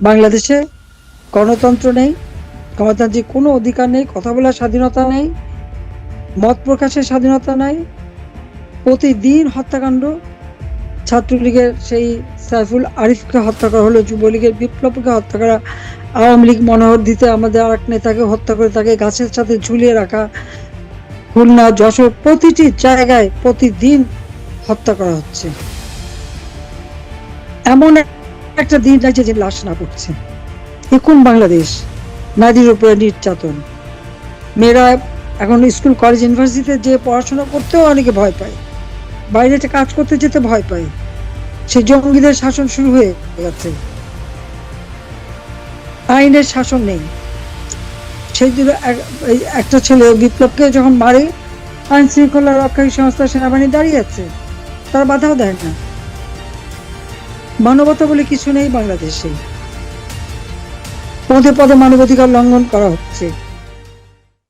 বাংলাদেশে গণতন্ত্র নেই, গণতান্ত্রিক কোনো অধিকার নেই, কথা বলার স্বাধীনতা নেই, মত প্রকাশের স্বাধীনতা নাই। প্রতিদিন হত্যাকাণ্ড, ছাত্রলীগের সেই সাইফুল আরিফকে হত্যা করা হলো, যুবলীগের বিপ্লবকে হত্যা করা, আওয়ামী লীগ মনোহর দিতে আমাদের আরেক নেতাকে হত্যা করে তাকে গাছের সাথে ঝুলিয়ে রাখা, খুলনা, যশোর প্রতিটি জায়গায় প্রতিদিন হত্যা করা হচ্ছে। এমন একটা দিন যাচ্ছে যে লাশ না পড়ছে। এখন বাংলাদেশ, নারীর উপরে নির্যাতন। মেয়েরা এখন স্কুল কলেজ ইউনিভার্সিটিতে যে পড়াশোনা করতেও অনেকে ভয় পায়। বাইরে কাজ করতে যেতে ভয় পায়। সেই জঙ্গিদের শাসন শুরু হয়ে গেছে। আইনের শাসন নেই। সেই জন্য একটা ছেলে বিপ্লবকে যখন মারে আইন শৃঙ্খলা রক্ষাকারী সংস্থা সেনাবাহিনী দাঁড়িয়ে আছে। তারা বাধাও দেয় না। মানবতা বলে কিছু নেই বাংলাদেশে পদে পদে মানবাধিকার লঙ্ঘন করা হচ্ছে।